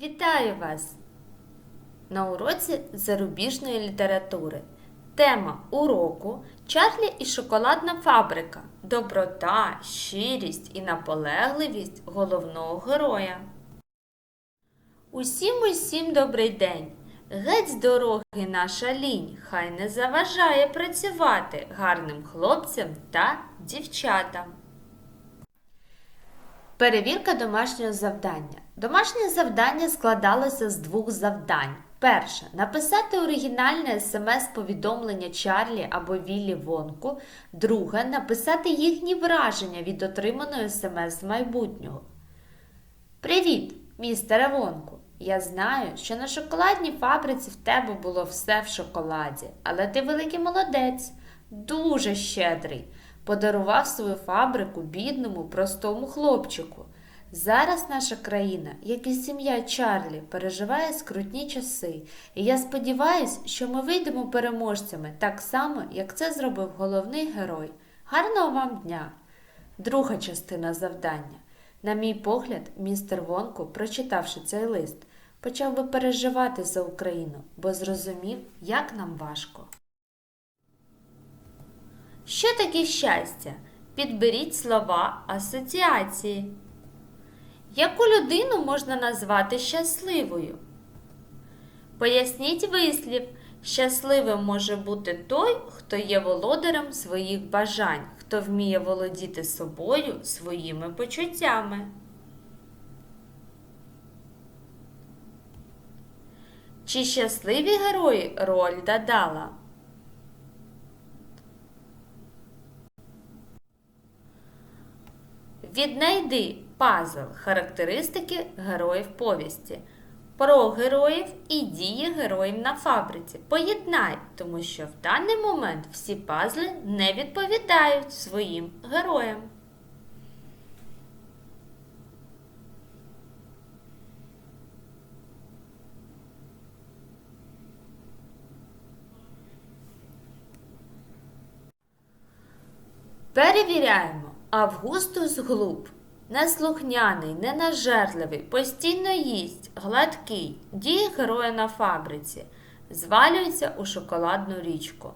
Вітаю вас! На уроці зарубіжної літератури. Тема уроку Чарлі і шоколадна фабрика. Доброта, щирість і наполегливість головного героя. Усім усім добрий день! Геть з дороги наша лінь, хай не заважає працювати гарним хлопцям та дівчатам. Перевірка домашнього завдання. Домашнє завдання складалося з двох завдань. Перше написати оригінальне смс-повідомлення Чарлі або Віллі Вонку. Друге написати їхні враження від отриманої смс майбутнього. Привіт, містере Вонку. Я знаю, що на шоколадній фабриці в тебе було все в шоколаді, але ти великий молодець, дуже щедрий. Подарував свою фабрику бідному, простому хлопчику. Зараз наша країна, як і сім'я Чарлі, переживає скрутні часи, і я сподіваюся, що ми вийдемо переможцями так само, як це зробив головний герой. Гарного вам дня! Друга частина завдання. На мій погляд, містер Вонку, прочитавши цей лист, почав би переживати за Україну, бо зрозумів, як нам важко. Що таке щастя? Підберіть слова асоціації. Яку людину можна назвати щасливою? Поясніть вислів. Щасливим може бути той, хто є володарем своїх бажань, хто вміє володіти собою своїми почуттями. Чи щасливі герої Рольда Дала? Віднайди пазл характеристики героїв повісті. Про героїв і дії героїв на фабриці. Поєднай, тому що в даний момент всі пазли не відповідають своїм героям. Перевіряємо. Августус Глуб. Неслухняний, ненажерливий, постійно їсть, гладкий, діє героя на фабриці, звалюється у шоколадну річку.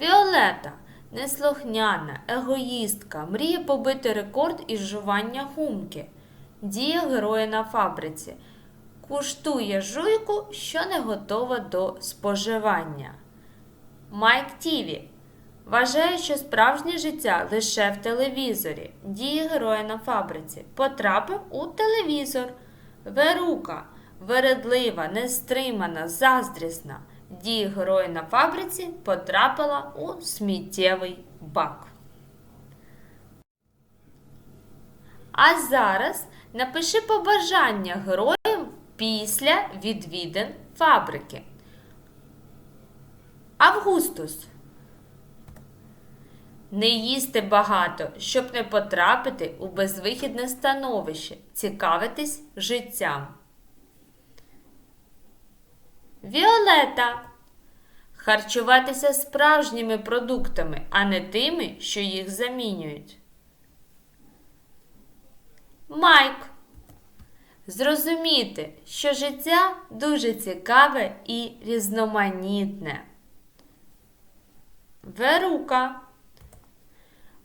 Віолета неслухняна, егоїстка, мріє побити рекорд із жування гумки. Діє героя на фабриці. Куштує жуйку, що не готова до споживання. Майк Тіві Вважає, що справжнє життя лише в телевізорі. Діє героя на фабриці. Потрапив у телевізор. Верука вередлива, нестримана, заздрісна. Діє героя на фабриці потрапила у сміттєвий бак. А зараз напиши побажання героям після відвідин фабрики. Августус. Не їсти багато, щоб не потрапити у безвихідне становище, цікавитись життям. Віолета. Харчуватися справжніми продуктами, а не тими, що їх замінюють. Майк. Зрозуміти, що життя дуже цікаве і різноманітне. Верука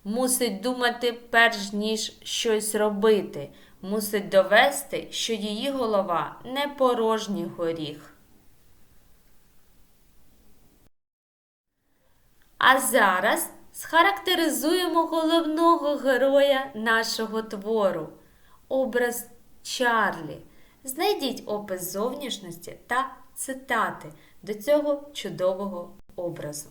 мусить думати перш ніж щось робити, мусить довести, що її голова не порожній горіх. А зараз схарактеризуємо головного героя нашого твору образ Чарлі. Знайдіть опис зовнішності та цитати до цього чудового образу.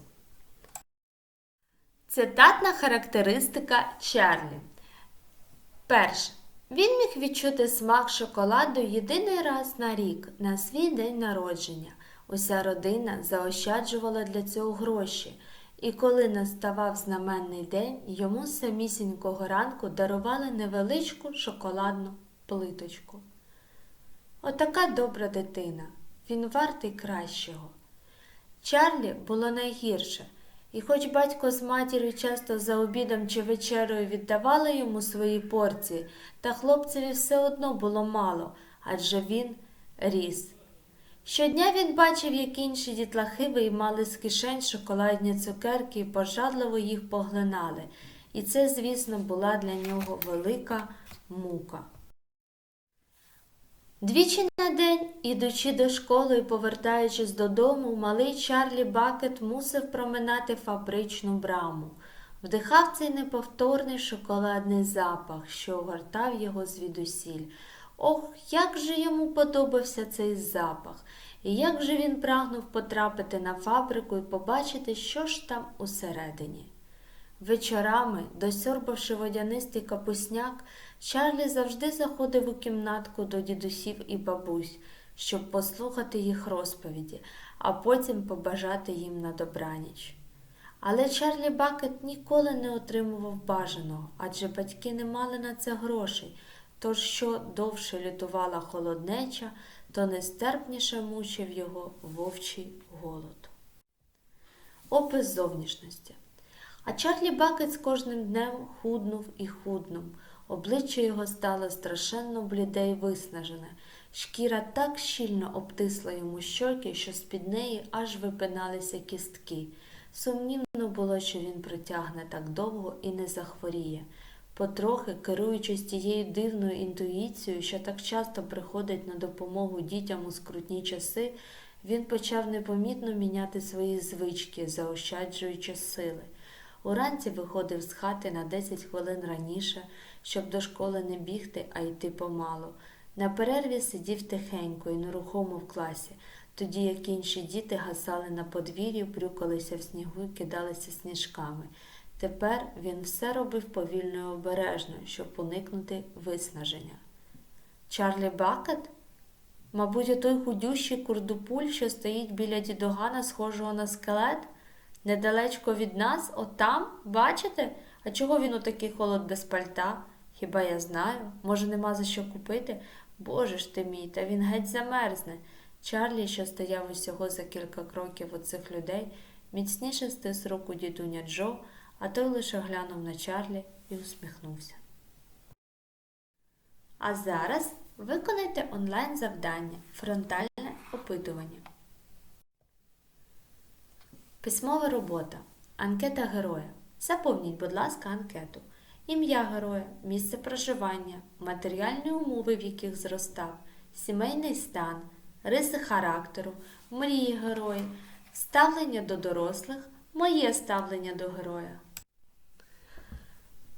Цитатна характеристика Чарлі. Перше. Він міг відчути смак шоколаду єдиний раз на рік на свій день народження. Уся родина заощаджувала для цього гроші, і коли наставав знаменний день, йому самісінького ранку дарували невеличку шоколадну плиточку. Отака добра дитина. Він вартий кращого. Чарлі було найгірше. І хоч батько з матір'ю часто за обідом чи вечерою віддавали йому свої порції, та хлопцеві все одно було мало, адже він ріс. Щодня він бачив, як інші дітлахи виймали з кишень шоколадні цукерки і пожадливо їх поглинали, і це, звісно, була для нього велика мука. Двічі на день, ідучи до школи і повертаючись додому, малий Чарлі Бакет мусив проминати фабричну браму. Вдихав цей неповторний шоколадний запах, що огортав його звідусіль. Ох, як же йому подобався цей запах, і як же він прагнув потрапити на фабрику і побачити, що ж там усередині. Вечорами, досьорбавши водянистий капусняк, Чарлі завжди заходив у кімнатку до дідусів і бабусь, щоб послухати їх розповіді, а потім побажати їм на добраніч. Але Чарлі Бакет ніколи не отримував бажаного, адже батьки не мали на це грошей, тож що довше лютувала холоднеча, то нестерпніше мучив його вовчий голод. Опис зовнішності. А Чарлі Бакет з кожним днем худнув і худнув. Обличчя його стало страшенно бліде й виснажене. Шкіра так щільно обтисла йому щоки, що з-під неї аж випиналися кістки. Сумнівно було, що він протягне так довго і не захворіє. Потрохи, керуючись тією дивною інтуїцією, що так часто приходить на допомогу дітям у скрутні часи, він почав непомітно міняти свої звички, заощаджуючи сили. Уранці виходив з хати на 10 хвилин раніше, щоб до школи не бігти, а йти помалу. На перерві сидів тихенько і нерухомо в класі, тоді як інші діти гасали на подвір'ї, брюкалися в снігу і кидалися сніжками. Тепер він все робив повільно і обережно, щоб уникнути виснаження. Чарлі Бакет? Мабуть, отой худющий курдупуль, що стоїть біля дідогана, схожого на скелет? Недалечко від нас, отам, бачите? А чого він отакий холод без пальта? Хіба я знаю? Може, нема за що купити? Боже ж ти мій, та він геть замерзне. Чарлі, що стояв усього за кілька кроків від цих людей, міцніше стис руку дідуня Джо, а той лише глянув на Чарлі і усміхнувся. А зараз виконайте онлайн завдання фронтальне опитування. Письмова робота. Анкета героя. Заповніть, будь ласка, анкету. Ім'я героя, місце проживання, матеріальні умови, в яких зростав, сімейний стан, риси характеру, мрії героя, ставлення до дорослих, моє ставлення до героя.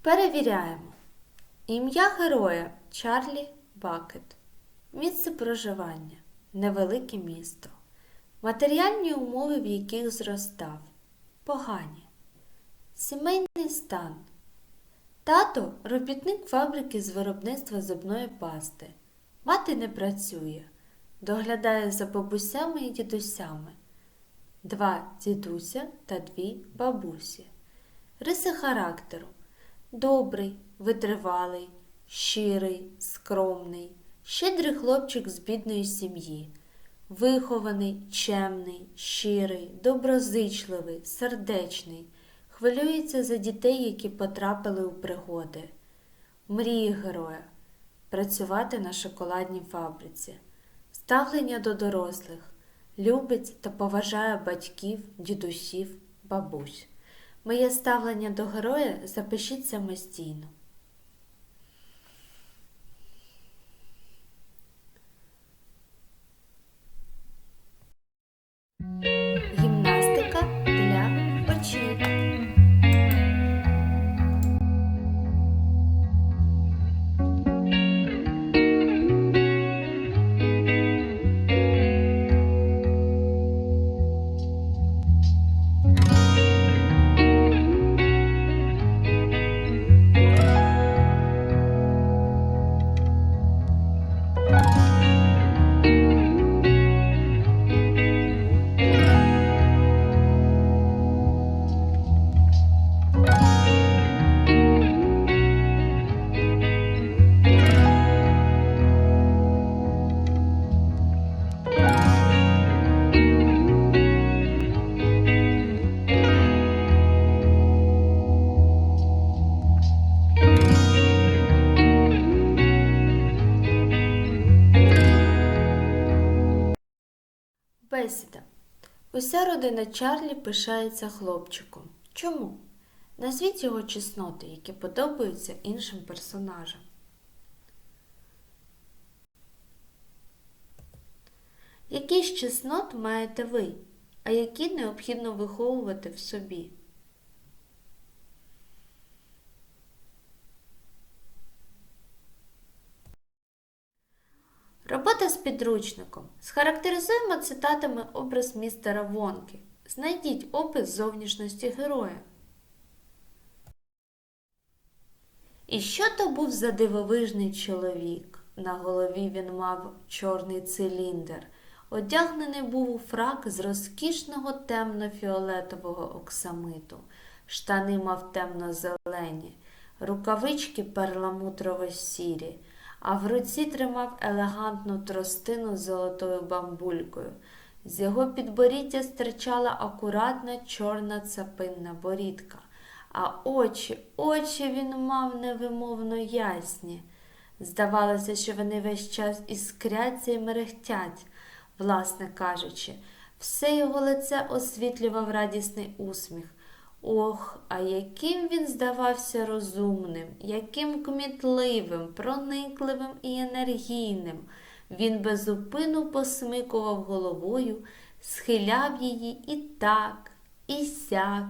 Перевіряємо. Ім'я героя Чарлі Бакет. Місце проживання. Невелике місто. Матеріальні умови, в яких зростав. Погані. Сімейний стан. Тато робітник фабрики з виробництва зубної пасти. Мати не працює. Доглядає за бабусями і дідусями. Два дідуся та дві бабусі. Риси характеру. Добрий, витривалий, щирий, скромний, щедрий хлопчик з бідної сім'ї. Вихований, чемний, щирий, доброзичливий, сердечний, хвилюється за дітей, які потрапили у пригоди. Мрії героя працювати на шоколадній фабриці, ставлення до дорослих, любить та поважає батьків, дідусів, бабусь. Моє ставлення до героя запишіть самостійно. Бесіда. Уся родина Чарлі пишається хлопчиком. Чому? Назвіть його чесноти, які подобаються іншим персонажам. Які з чеснот маєте ви, а які необхідно виховувати в собі? Робота з підручником. Схарактеризуємо цитатами образ містера Вонки. Знайдіть опис зовнішності героя. І що то був за дивовижний чоловік? На голові він мав чорний циліндр. Одягнений був у фрак з розкішного темно-фіолетового оксамиту. Штани мав темно-зелені, рукавички перламутрово сірі, а в руці тримав елегантну тростину з золотою бамбулькою. З його підборіддя стирчала акуратна чорна цапинна борідка, а очі, очі він мав невимовно ясні. Здавалося, що вони весь час іскряться і мерехтять, власне кажучи, все його лице освітлював радісний усміх. Ох, а яким він здавався розумним, яким кмітливим, проникливим і енергійним. Він безупину посмикував головою, схиляв її і так, і сяк,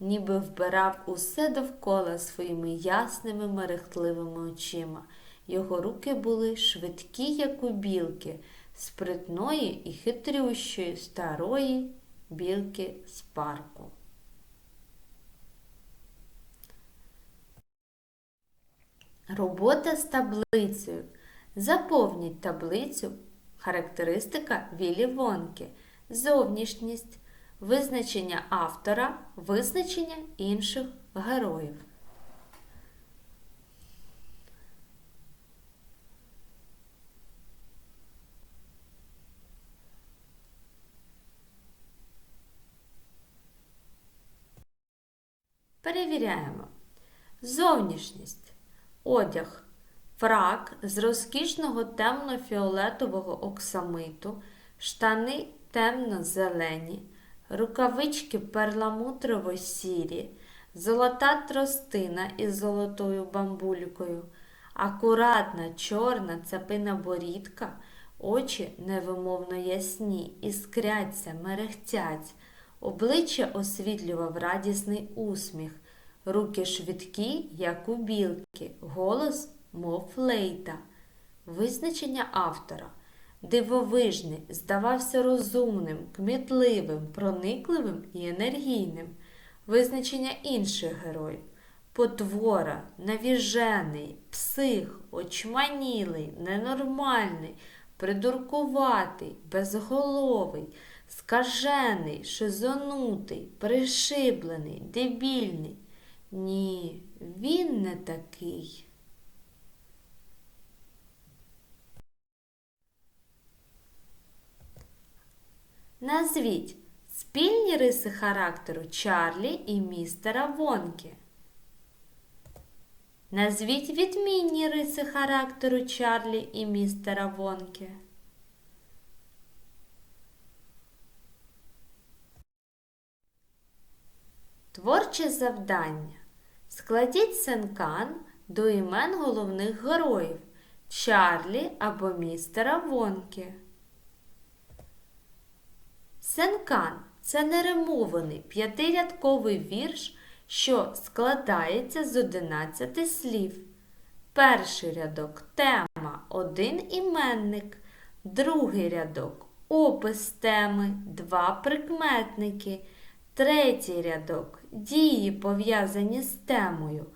ніби вбирав усе довкола своїми ясними мерехтливими очима. Його руки були швидкі, як у білки, спритної і хитрющої старої білки з парку. Робота з таблицею. Заповніть таблицю. Характеристика Вілі Вонки. Зовнішність. Визначення автора, визначення інших героїв. Перевіряємо. Зовнішність. Одяг. Фрак з розкішного темно-фіолетового оксамиту, штани темно-зелені, рукавички перламутрово сірі, золота тростина із золотою бамбулькою, акуратна чорна цапина борідка, очі невимовно ясні, іскряться, мерехтять, обличчя освітлював радісний усміх. Руки швидкі, як у білки, голос, мов флейта. Визначення автора. Дивовижний, здавався розумним, кмітливим, проникливим і енергійним. Визначення інших героїв. Потвора, навіжений, псих, очманілий, ненормальний, придуркуватий, безголовий, скажений, шизонутий, пришиблений, дебільний. Ні, він не такий. Назвіть спільні риси характеру Чарлі і містера Вонкі. Назвіть відмінні риси характеру Чарлі і містера Вонкі. Творче завдання. Складіть сенкан до імен головних героїв Чарлі або містера Вонкі. Сенкан це неримований п'ятирядковий вірш, що складається з 11 слів. Перший рядок тема один іменник, другий рядок опис теми, два прикметники. Третій рядок дії пов'язані з темою,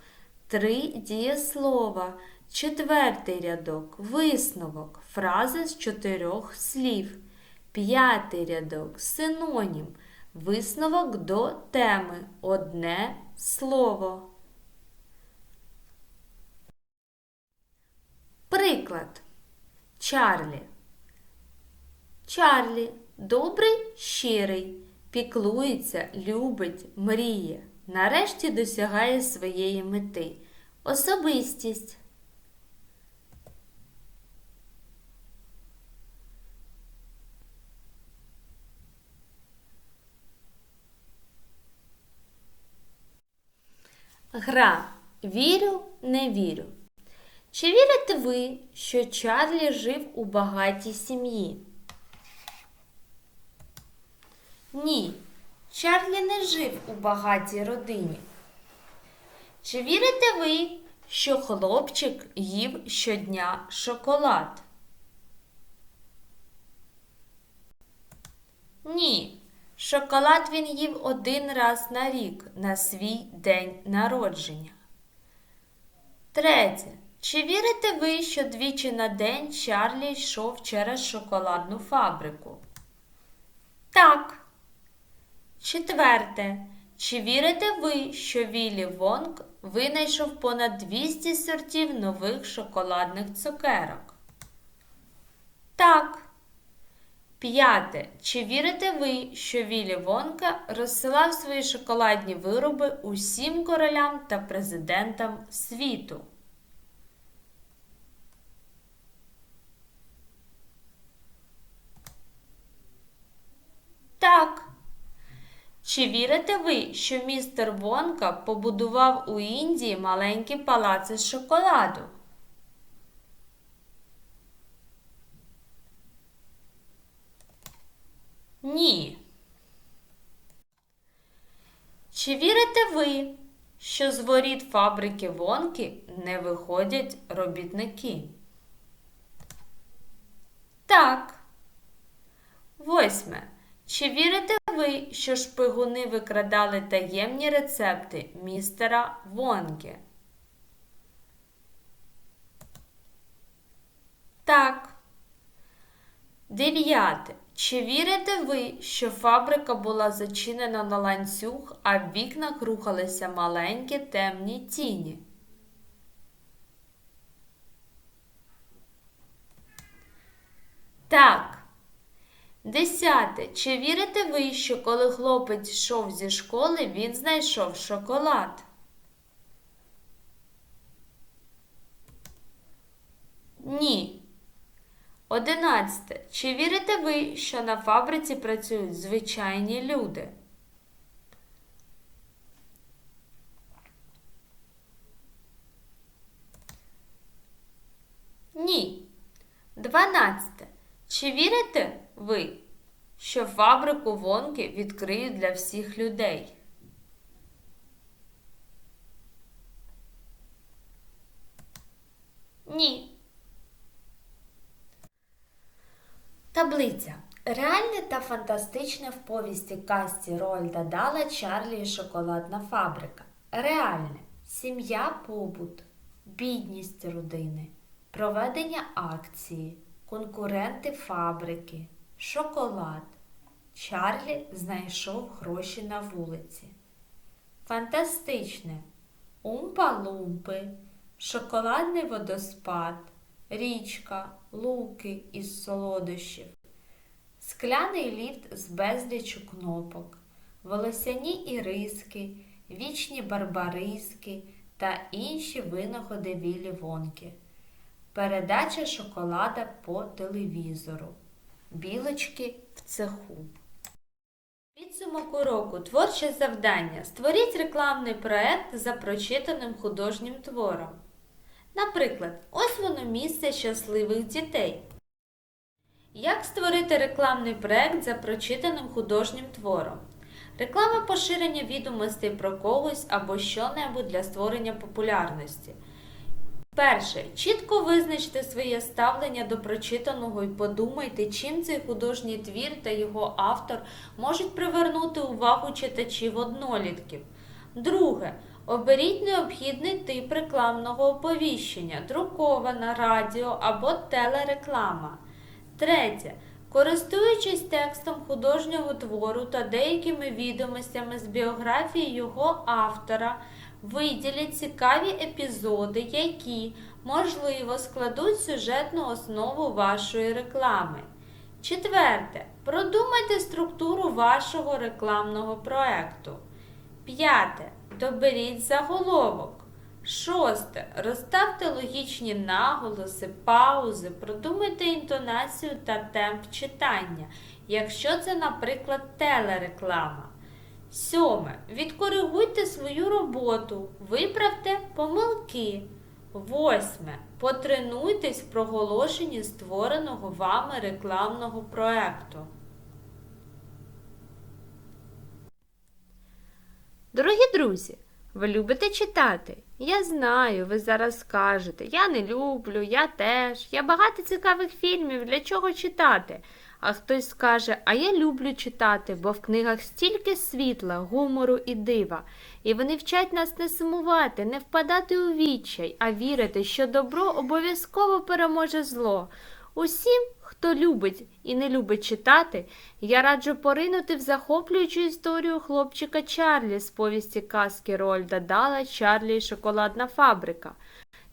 три дієслова, четвертий рядок висновок, фраза з чотирьох слів, п'ятий рядок синонім, висновок до теми, одне слово. Приклад. Чарлі. Чарлі добрий, щирий піклується, любить, мріє, нарешті досягає своєї мети. Особистість. Гра вірю, не вірю. Чи вірите ви, що Чарлі жив у багатій сім'ї? Ні, Чарлі не жив у багатій родині. Чи вірите ви, що хлопчик їв щодня шоколад? Ні. Шоколад він їв один раз на рік на свій день народження. Третє. Чи вірите ви, що двічі на день Чарлі йшов через шоколадну фабрику? Так. Четверте. Чи вірите ви, що Віллі Вонг винайшов понад 200 сортів нових шоколадних цукерок? Так. П'яте. Чи вірите ви, що Віллі Вонка розсилав свої шоколадні вироби усім королям та президентам світу? Так. Чи вірите ви, що містер Вонка побудував у Індії маленькі палаци з шоколаду? Ні. Чи вірите ви, що з воріт фабрики Вонки не виходять робітники? Так. Восьме. Чи вірите ви, що шпигуни викрадали таємні рецепти містера Вонки? Так. Дев'яте. Чи вірите ви, що фабрика була зачинена на ланцюг, а в вікнах рухалися маленькі темні тіні? Так. Десяте. Чи вірите ви, що коли хлопець йшов зі школи, він знайшов шоколад? Ні. Одинадцяте. Чи вірите ви, що на фабриці працюють звичайні люди? Ні. Дванадцяте. Чи вірите ви, що фабрику Вонки відкриють для всіх людей? Ні. Таблиця. Реальне та фантастичне в повісті Касті Рольда Дала Чарлі і Шоколадна фабрика. Реальне сім'я побут, бідність родини, проведення акції, конкуренти фабрики, шоколад. Чарлі знайшов гроші на вулиці. Фантастичне. Умпа-лумпи, шоколадний водоспад, річка, луки із солодощів, скляний ліфт з безлічу кнопок, волосяні іриски, вічні барбариски та інші винаходи Віллі Вонки, передача шоколада по телевізору, білочки в цеху. Підсумок уроку творче завдання. Створіть рекламний проект за прочитаним художнім твором. Наприклад, ось воно місце щасливих дітей. Як створити рекламний проект за прочитаним художнім твором? Реклама поширення відомостей про когось або що-небудь для створення популярності. Перше. Чітко визначте своє ставлення до прочитаного і подумайте, чим цей художній твір та його автор можуть привернути увагу читачів однолітків. Друге. Оберіть необхідний тип рекламного оповіщення, друкована, радіо або телереклама. Третє. Користуючись текстом художнього твору та деякими відомостями з біографії його автора, виділіть цікаві епізоди, які, можливо, складуть сюжетну основу вашої реклами. Четверте. Продумайте структуру вашого рекламного проекту. П'яте. Доберіть заголовок. Шосте. Розставте логічні наголоси, паузи, продумайте інтонацію та темп читання, якщо це, наприклад, телереклама. Сьоме. Відкоригуйте свою роботу. Виправте помилки. Восьме. Потренуйтесь в проголошенні створеного вами рекламного проекту. Дорогі друзі, ви любите читати? Я знаю, ви зараз скажете, я не люблю, я теж, я багато цікавих фільмів, для чого читати? А хтось скаже, а я люблю читати, бо в книгах стільки світла, гумору і дива. І вони вчать нас не сумувати, не впадати у відчай, а вірити, що добро обов'язково переможе зло. Усім, хто любить і не любить читати, я раджу поринути в захоплюючу історію хлопчика Чарлі з повісті казки Рольда Дала Чарлі і шоколадна фабрика.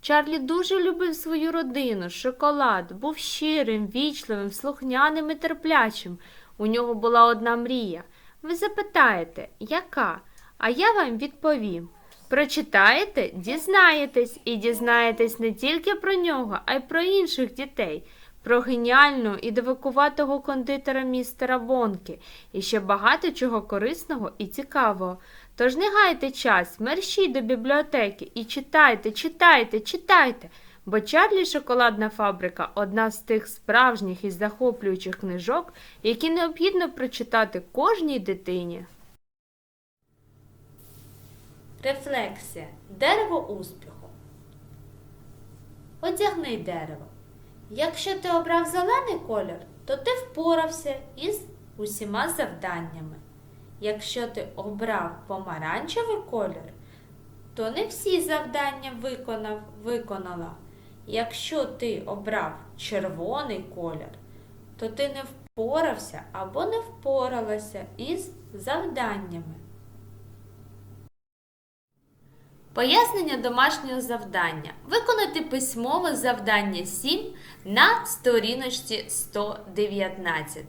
Чарлі дуже любив свою родину, шоколад, був щирим, вічливим, слухняним і терплячим. У нього була одна мрія. Ви запитаєте, яка? А я вам відповім. Прочитаєте, дізнаєтесь, і дізнаєтесь не тільки про нього, а й про інших дітей, про геніального і дивакуватого кондитера містера Вонки, і ще багато чого корисного і цікавого. Тож не гайте час, мерщій до бібліотеки і читайте, читайте, читайте. Бо Чарлі Шоколадна фабрика одна з тих справжніх і захоплюючих книжок, які необхідно прочитати кожній дитині. Рефлексія. Дерево успіху. Одягни дерево. Якщо ти обрав зелений колір, то ти впорався із усіма завданнями. Якщо ти обрав помаранчевий колір, то не всі завдання виконав, виконала. Якщо ти обрав червоний колір, то ти не впорався або не впоралася із завданнями. Пояснення домашнього завдання. Виконати письмове завдання 7 на сторіночці 119.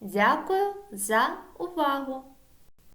Дякую за увагу!